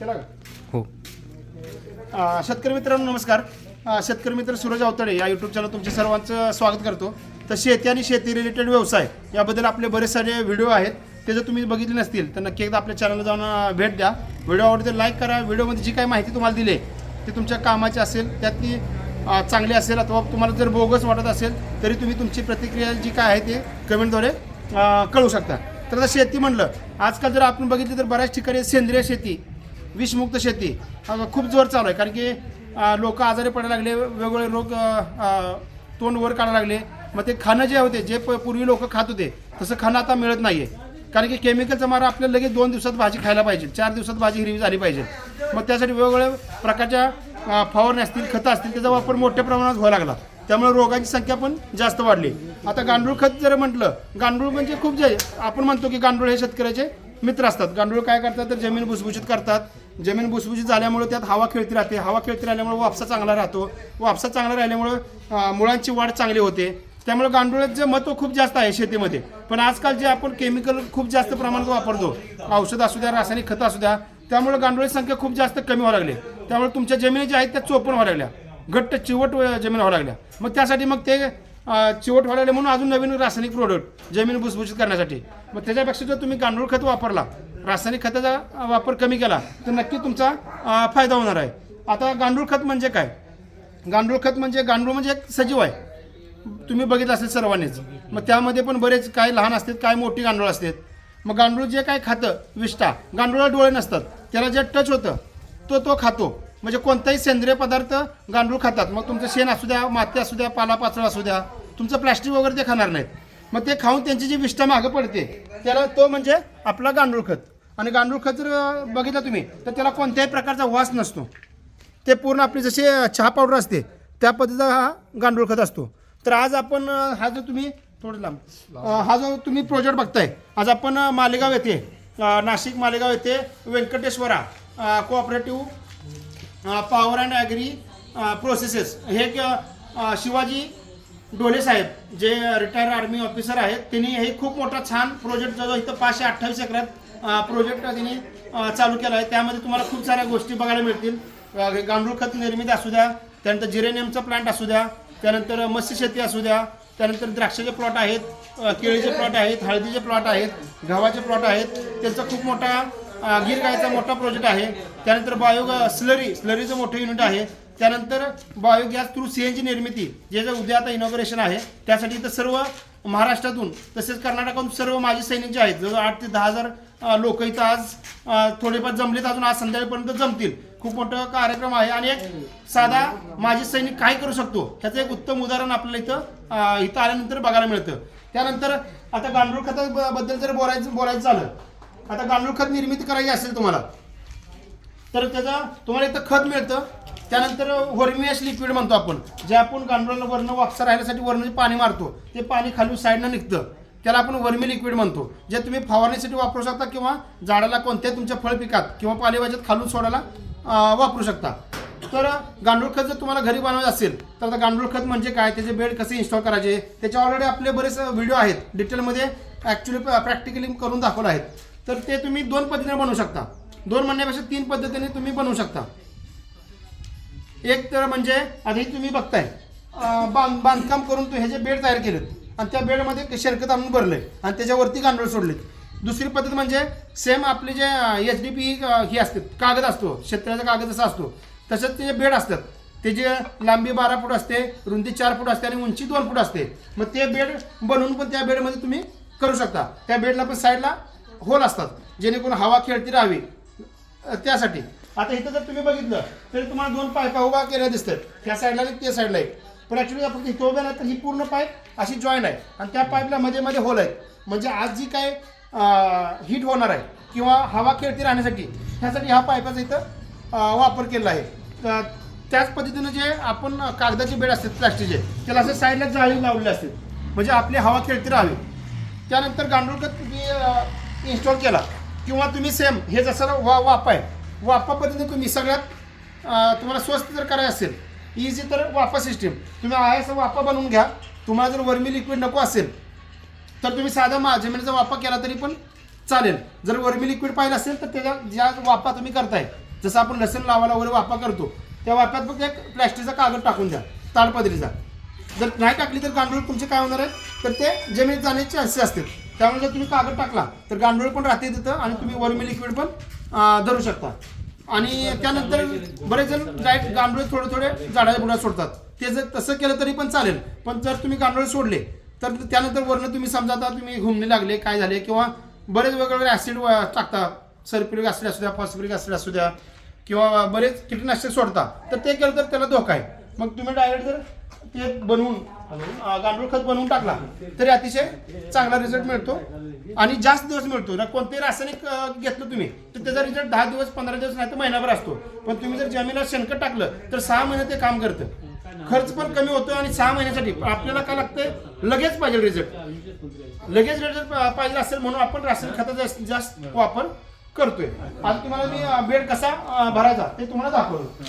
केला का हो. अ, शेतकरी मित्रांनो नमस्कार. अ, शेतकरी मित्र सूरज अवतडे या यूट्यूब चॅनल तुमच्या सर्वांचं स्वागत करतो. तर शेती आणि शेती रिलेटेड व्यवसाय याबद्दल आपले बरेच सारे व्हिडिओ आहेत. ते जर तुम्ही बघितले नसतील तर नक्की एकदा आपल्या चॅनलला जाऊन अ, भेट द्या. व्हिडिओ आवडते लाईक करा. व्हिडिओमध्ये जी काही माहिती तुम्हाला दिली आहे ती तुमच्या कामाची असेल त्यातली अ, चांगली असेल अथवा तुम्हाला जर बोगस वाटत असेल तरी तुम्ही तुमची प्रतिक्रिया जी काय आहे ते कमेंटद्वारे अ, कळू शकता. तर आता शेती म्हणलं आजकाल जर आपण बघितलं तर बऱ्याच ठिकाणी सेंद्रिय शेती विषमुक्त शेती खूप जोर चालू आहे. कारण की लोक आजारी पडायला लागले वेगवेगळे रोग तोंड वर काढायला लागले. मग ते खाणं जे होते जे प- पूर्वी लोक खात होते तसं खाणं आता मिळत नाही आहे कारण की केमिकलचा मारा आपल्याला लगेच दोन दिवसात भाजी खायला पाहिजे चार दिवसात भाजी हिरवी झाली पाहिजे. मग त्यासाठी वेगवेगळ्या प्रकारच्या फवारण्या असतील खतं असतील त्याचा वापर मोठ्या प्रमाणात व्हायला लागला. त्यामुळे रोगांची संख्या पण जास्त वाढली. आता गांडूळ खत जर म्हटलं गांडूळ म्हणजे खूप जे आपण म्हणतो की गांडूळ हे शेतकऱ्याचे मित्र असतात. गांडूळ काय करतात तर जमीन भुसभुशीत करतात. जमीन भुसभुशीत झाल्यामुळे त्यात हवा खेळती राहते. हवा खेळती राहिल्यामुळे वापसा चांगला राहतो. वापसा चांगला राहिल्यामुळे मुळांची वाढ चांगली होते. त्यामुळे गांडुळाचं महत्त्व खूप जास्त आहे शेतीमध्ये. पण आजकाल जे आपण केमिकल खूप जास्त प्रमाणात वापरतो औषध असू द्या रासायनिक खतं असू द्या त्यामुळे गांडुळाची संख्या खूप जास्त कमी व्हायला लागली. त्यामुळे तुमच्या जमिनी ज्या आहेत त्या चोपण व्हायला लागल्या. घट्ट चिवट जमीन व्हायला लागल्या. मग त्यासाठी मग ते चिवट व्हायला लागले म्हणून अजून नवीन रासायनिक प्रोडक्ट जमीन भुसभुशीत करण्यासाठी. मग त्याच्यापेक्षा जर तुम्ही गांडूळ खत वापरला रासायनिक खताचा वापर कमी केला तर नक्की तुमचा फायदा होणार आहे. आता गांडूळ खत म्हणजे काय? गांडूळ खत म्हणजे गांडूळ म्हणजे एक सजीव आहे. तुम्ही बघितलं असेल सर्वांनीच. मग त्यामध्ये पण बरेच काय लहान असतात काय मोठी गांडूळ असतात. मग गांडूळ जे काय खातं विष्टा गांडूळाला डोळे नसतात. त्याला जे टच होतं तो तो खातो. म्हणजे कोणताही सेंद्रिय पदार्थ गांडूळ खातात. मग तुमचं शेण असू द्या माती असू द्या पालापाचळ असू द्या तुमचं प्लॅस्टिक वगैरे ते खाणार नाहीत. मग ते खाऊन त्यांची जी विष्ठा मागं पडते त्याला तो म्हणजे आपला गांडूळ खत. आणि गांडूळ खत जर बघितलं तुम्ही तर त्याला कोणत्याही प्रकारचा वास नसतो. ते पूर्ण आपली जशी चहा पावडर असते त्या पद्धतीचा हा गांडूळ खत असतो. तर आज आपण हा जो तुम्ही थोडं लांब हा जो तुम्ही प्रोजेक्ट बघताय आज आपण मालेगाव येथे नाशिक मालेगाव येथे Venkateshwara cooperative power and agri processes हे एक शिवाजी डोले साहेब जे रिटायर आर्मी ऑफिसर आहेत त्यांनी हे खूप मोठा छान प्रोजेक्ट जो इथं पाचशे अठ्ठावीस एकरात प्रोजेक्ट त्यांनी चालू केला आहे. त्यामध्ये तुम्हाला खूप साऱ्या गोष्टी बघायला मिळतील. गांडूळ खत निर्मिती असू द्या त्यानंतर जिरेनियमचा प्लांट असू द्या त्यानंतर मत्स्य शेती असू द्या त्यानंतर द्राक्षाचे प्लॉट आहेत केळीचे प्लॉट आहेत हळदीचे प्लॉट आहेत गव्हाचे प्लॉट आहेत. त्यांचा खूप मोठा अं, गायचा मोठा प्रोजेक्ट आहे. त्यानंतर बायो स्लरी स्लरीचं मोठं युनिट आहे. त्यानंतर biogas through C N G निर्मिती जे जे उद्या आता इनॉग्रेशन आहे त्यासाठी इथं सर्व महाराष्ट्रातून तसेच कर्नाटकातून सर्व माजी सैनिक जे आहेत जवळ आठ ते दहा हजार लोक इथं आज थोडेफार जमलेत अजून आज संध्याकाळपर्यंत जमतील. खूप मोठा कार्यक्रम आहे आणि एक साधा माजी सैनिक काय करू शकतो? ह्याचं एक उत्तम उदाहरण आपल्याला इथं इथं आल्यानंतर बघायला मिळतं. त्यानंतर आता गांडूळ खताबद्दल जर बोलायचं बोलायचं झालं आता गांडूळ खत निर्मिती करायची असेल तुम्हाला तर त्याचा तुम्हाला इथं खत मिळतं. त्यानंतर वर्मियस लिक्विड म्हणतो आपण जे आपण गांडुळाला वर्ण वापसा राहण्यासाठी वर्ण पाणी मारतो ते पाणी खाली साईडनं निघतं. त्याला आपण वर्मी लिक्विड म्हणतो जे तुम्ही फवारणीसाठी वापरू शकता किंवा झाडाला कोणत्याही तुमच्या फळ पिकात किंवा पालेभाज्यात खालून सोडायला वापरू शकता. तर गांडूळ खत जर तुम्हाला घरी बनवायचं असेल तर आता गांडूळ खत म्हणजे काय? त्याचे बेड कसे इन्स्टॉल करायचे? त्याचे ऑलरेडी आपले बरेच व्हिडिओ आहेत. डिटेलमध्ये ॲक्च्युली प्रॅक्टिकली करून दाखवलं आहेत. तर ते तुम्ही दोन पद्धतीने बनवू शकता. दोन म्हणण्यापेक्षा तीन पद्धतीने तुम्ही बनवू शकता. एक तर म्हणजे आधी तुम्ही बघताय बांध बांधकाम करून तू जे बेड तयार केलेत आणि त्या बेडमध्ये शेरकत आणून भरले आणि त्याच्यावरती गांडूळ सोडलेत दुसरी पद्धत म्हणजे सेम आपले जे एच डी पी ही असते. कागद असतो. शेतकऱ्याचा कागद असा असतो. तसंच ते बेड असतात त्याची लांबी बारा फूट असते रुंदी चार फूट असते आणि उंची दोन फूट असते. मग ते बेड बनवून पण त्या बेडमध्ये तुम्ही करू शकता. त्या बेडला पण साईडला होल असतात जेणेकरून हवा खेळती राहावी. त्यासाठी. आता इथं जर तुम्ही बघितलं तरी तुम्हाला दोन पायपा उभा केल्या दिसतात. त्या साईडला आणि त्या साईडला एक. पण ॲक्च्युली आपण इथं उभ्या तर ही पूर्ण पाईप अशी जॉईन आहे. आणि त्या पाईपला मध्ये मध्ये होल आहेत. म्हणजे आज जी काय हीट होणार आहे किंवा हवा खेळती राहण्यासाठी ह्यासाठी ह्या पाईपाचा इथं वापर केला आहे. तर त्याच पद्धतीनं जे आपण कागदाचे बेड असतात प्लास्टिकचे त्याला असं साईडला जाळी लावलेली असते. म्हणजे आपली हवा खेळती राहावी. त्यानंतर गांडूळखत तुम्ही इन्स्टॉल केला. किंवा तुम्ही सेम हे जसं वा वापा आहे. वापा पद्धतीने तुम्ही सगळ्यात तुम्हाला स्वस्त जर करायचं असेल इझी तर वाफा सिस्टीम तुम्ही आहे असं वाफा बनवून घ्या. तुम्हाला जर वर्मी लिक्विड नको असेल तर तुम्ही साधा माझ्या जमिनीचा केला तरी पण चालेल. जर वर्मी लिक्विड पाहिलं असेल तर त्याच्या ज्या वाफा तुम्ही करताय जसं आपण लसण लावायला वगैरे वाफा करतो त्या वाफ्यात फक्त एक प्लॅस्टिकचा कागद टाकून द्या ताडपदरीचा. जर नाही टाकली तर गांडूळ तुमचे काय होणार आहे तर ते जमिनीत जाण्याचे चान्सेस असतील. त्यामुळे जर तुम्ही कागद टाकला तर गांडूळ पण राहते तिथं आणि तुम्ही वर्मी लिक्विड पण धरू शकता. आणि त्यानंतर बरेच जण डायरेक्ट गांडूळ थोडे थोडे झाडाच्या बुडात सोडतात. ते जर तसं केलं तरी पण चालेल. पण जर तुम्ही गांडूळ सोडले तर त्यानंतर वरनं तुम्ही समजा आता तुम्ही घुमणे लागले काय झाले किंवा बरेच वेगवेगळे ॲसिड टाकता. सरपिरिक ॲसिड असू द्या फॉस्फरिक ॲसिड असू द्या किंवा बरेच कीटकनाशक सोडता. तर ते केलं तर त्याला धोका आहे. मग तुम्ही डायरेक्ट जर ते बनवून गांडूळ खत बनवून टाकला तरी अतिशय चांगला रिझल्ट मिळतो. आणि जास्त दिवस मिळतो. ना कोणतेही रासायनिक घेतलं तुम्ही तर त्याचा रिझल्ट दहा दिवस पंधरा दिवस नाही तर महिनाभर असतो. पण तुम्ही जर जमिनीला शेणखत टाकलं तर सहा महिने ते काम करतं. खर्च पण कमी होतो आणि सहा महिन्यासाठी. आपल्याला काय लागतंय? लगेच पाहिजे रिझल्ट लगेच रिझल्ट पाहिजे असेल म्हणून आपण रासायनिक खताचा जास्तीत जास्त वापर करतोय. आता तुम्हाला मी बेड कसा भरायचा ते तुम्हाला दाखवतो.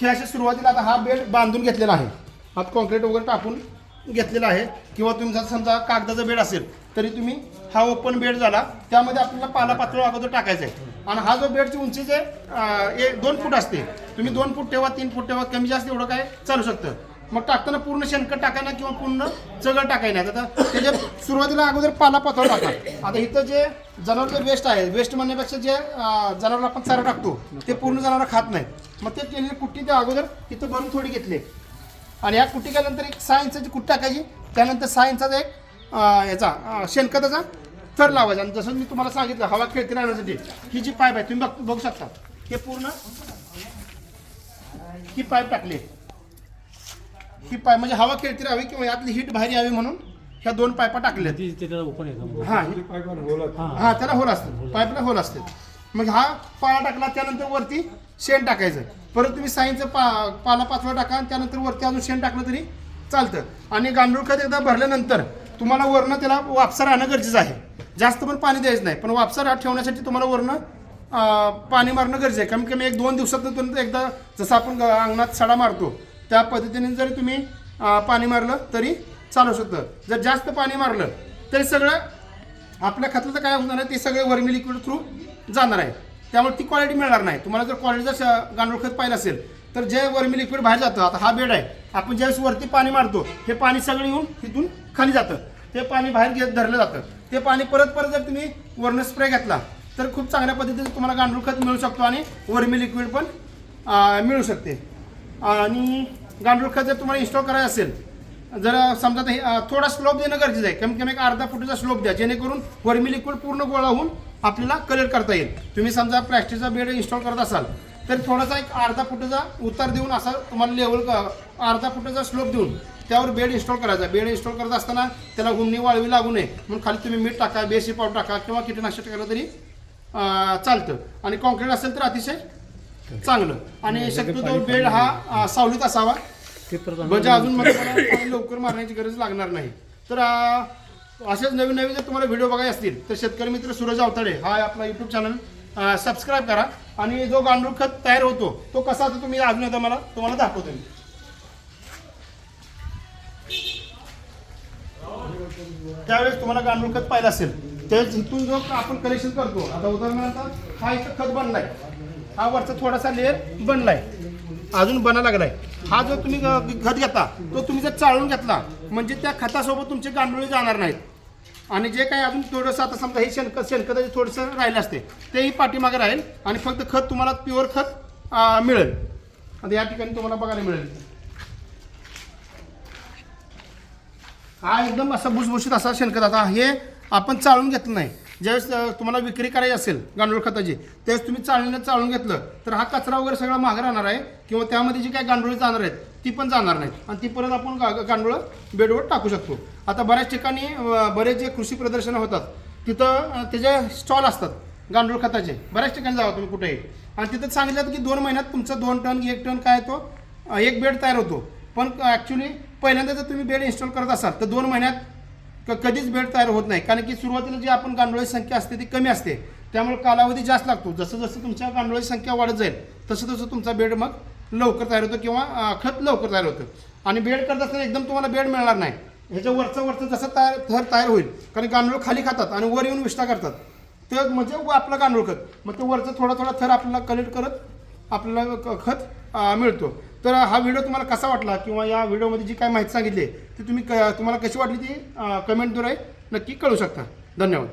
हे अशा सुरुवातीला आता हा बेड बांधून घेतलेला आहे. हात कॉन्क्रीट वगैरे टाकून घेतलेला आहे. किंवा तुमचा समजा कागदाचा बेड असेल तरी तुम्ही हा ओपन बेड झाला. त्यामध्ये आपल्याला पाला पातळ अगोदर टाकायचा आहे. आणि हा जो बेडची उंची जे एक दोन फूट असते तुम्ही दोन फूट ठेवा तीन फूट ठेवा कमी जास्त एवढं काय चालू शकतं. मग टाकताना पूर्ण शेणखत टाकायला किंवा पूर्ण चगळ टाकायला आता त्याच्या सुरुवातीला अगोदर पाला पातळ टाका. आता इथं जे जनावरचं वेस्ट आहे वेस्ट म्हणण्यापेक्षा जे जनावर जनावरला आपण चारा टाकतो ते पूर्ण जनावर खात नाही मग ते केलेली कुट्टी त्या अगोदर इथं भरून थोडी घेतली. आणि या कुट्टी केल्यानंतर एक सहा इंचाची कुट्टी टाकायची त्यानंतर सहा इंचाचा एक याचा शेणखताचा थर लावायचा. आणि जसं मी तुम्हाला सांगितलं हवा खेळती राहण्यासाठी ही जी पाईप आहे तुम्ही बघ बघू शकता. हे पूर्ण ही पाईप टाकली. ही पाईप म्हणजे हवा खेळती राहावी किंवा यातली हीट बाहेर यावी म्हणून ह्या दोन पायपा टाकल्या. ती त्याला ओपन आहे का हा. त्याला होल असते. पाईपला होल असते. मग हा पाळा टाकला त्यानंतर वरती शेण टाकायचं. परत तुम्ही साईंचं पा पाला पाचवा टाका आणि त्यानंतर वरती अजून शेण टाकलं तरी चालतं. आणि गांडूळ खत एकदा भरल्यानंतर तुम्हाला वरनं त्याला वापसा राहणं गरजेचं आहे. जास्त पण पाणी द्यायचं नाही. पण वापसा ठेवण्यासाठी तुम्हाला वरनं पाणी मारणं गरजेचं आहे. कमी कमी एक दोन दिवसातून तुम्ही एकदा जसं आपण अंगणात सडा मारतो त्या पद्धतीने जरी तुम्ही पाणी मारलं तरी चालू शकतं. जर जास्त पाणी मारलं तरी सगळं आपल्या खताचं काय होणार आहे ते सगळे वर्मी लिक्विड थ्रू जाणार आहे. त्यामुळे ती क्वालिटी मिळणार नाही. तुम्हाला जर क्वालिटीचं गांडूळ खत पाहिलं असेल तर जे वर्मी लिक्विड बाहेर जातं आता हा बेड आहे. आपण ज्यावेळेस वरती पाणी मारतो हे पाणी सगळं येऊन तिथून खाली जातं. ते पाणी बाहेर घेत धरलं जातं. ते पाणी परत परत जर तुम्ही वर्ण स्प्रे घेतला तर खूप चांगल्या पद्धतीने तुम्हाला गांडूळ खत मिळू शकतो आणि वर्मी लिक्विड पण मिळू शकते. आणि गांडूळ खत जर तुम्हाला इन्स्टॉल करायचं असेल जर समजा हे, थोडा स्लोप देणं गरजेचं आहे. कमी कमी एक अर्धा फुटाचा स्लोप द्या जेणेकरून वर्मी लिक्विड पूर्ण गोळा होऊन आपल्याला कलर करता येईल. तुम्ही समजा प्लॅस्टिकचा बेड इन्स्टॉल करत असाल तर थोडासा एक अर्धा फुटाचा उतार देऊन असा तुम्हाला लेवल अर्धा फुटाचा स्लोप देऊन त्यावर बेड इन्स्टॉल करायचा. बेड इन्स्टॉल करत असताना त्याला गुमणी वाळवी लागू नये. म्हणून खाली तुम्ही मीठ टाका बेसी पावडर टाका किंवा कीटकनाशक टाकलं तरी चालतं. आणि कॉन्क्रीट असेल तर अतिशय चांगलं. आणि शक्यतो बेड हा सावलीत असावा. म्हणजे अजून लवकर मारण्याची गरज लागणार नाही. तर असेच नवीन नवीन जर तुम्हाला व्हिडिओ बघायचे असतील तर शेतकरी मित्र सूरज अवताडे हा आपला युट्यूब चॅनल सबस्क्राईब करा. आणि जो गांडूळ खत तयार होतो तो कसा होतो तुम्ही अजून मला तुम्हाला दाखवतो त्यावेळेस तुम्हाला गांडूळ खत पाहिलं असेल त्यावेळेस इथून जो आपण कलेक्शन करतो आता उदाहरणार्थ हा इथं खत बनलाय. हा वरचा थोडासा लेअर बनलाय. अजून बना लागलाय. हा जो तुम्ही ग- खत घेता तो तुम्ही जर चाळून घेतला म्हणजे त्या खतासोबत तुमचे गांडुळे जाणार नाहीत. आणि जे काही अजून थोडंसं आता समजा हे शेणखत शेणखताचे थोडंसं राहिलं असते तेही पाठीमागे राहील आणि फक्त खत तुम्हाला प्युअर खत मिळेल. आता या ठिकाणी तुम्हाला बघायला मिळेल. हा एकदम असा भुसभुशीत असा शेणखत आता हे आपण चाळून घेतलं नाही. ज्यावेळेस तुम्हाला विक्री करायची असेल गांडूळ खताची त्यावेळेस तुम्ही चाळणीनं चाळून घेतलं तर हा कचरा वगैरे सगळा मागे राहणार आहे किंवा त्यामध्ये जी काही गांडुळे जाणार आहेत ती पण जाणार नाहीत. आणि ती परत आपण गा गांडुळं बेडवर टाकू शकतो. आता बऱ्याच ठिकाणी बरेच जे कृषी प्रदर्शनं होतात तिथं त्याचे स्टॉल असतात गांडूळ खताचे बऱ्याच ठिकाणी जावा तुम्ही कुठेही. आणि तिथं सांगितलं की दोन महिन्यात तुमचं दोन टन एक टन काय तो एक बेड तयार होतो. पण ॲक्च्युली पहिल्यांदा जर तुम्ही बेड इन्स्टॉल करत असाल तर दोन महिन्यात क- कधीच बेड तयार होत नाही. कारण की सुरुवातीला जी आपण गांडुळाची संख्या असते ती कमी असते. त्यामुळे कालावधी जास्त लागतो. जसं जसं तुमच्या गांडोळी संख्या वाढत जाईल तसं तसं तुमचा बेड मग लवकर तयार होतो किंवा खत लवकर तयार होतं. आणि बेड करत असताना एकदम तुम्हाला बेड मिळणार नाही. ह्याच्या वरचं वरचं जसं तयार थर तयार होईल कारण गांडूळ खाली खातात आणि वर येऊन विष्ठा करतात. ते म्हणजे व आपलं गांडूळ खत. मग ते वरचं थोडा थोडा थर आपल्याला कलेक्ट करत आपल्याला क- खत मिळतो. तर हा व्हिडिओ तुम्हाला कसा वाटला? किंवा या व्हिडिओमध्ये जी काय माहिती सांगितली आहे ती तुम्ही क तुम्हाला कशी वाटली ती कमेंटद्वारे नक्की कळू शकता. धन्यवाद.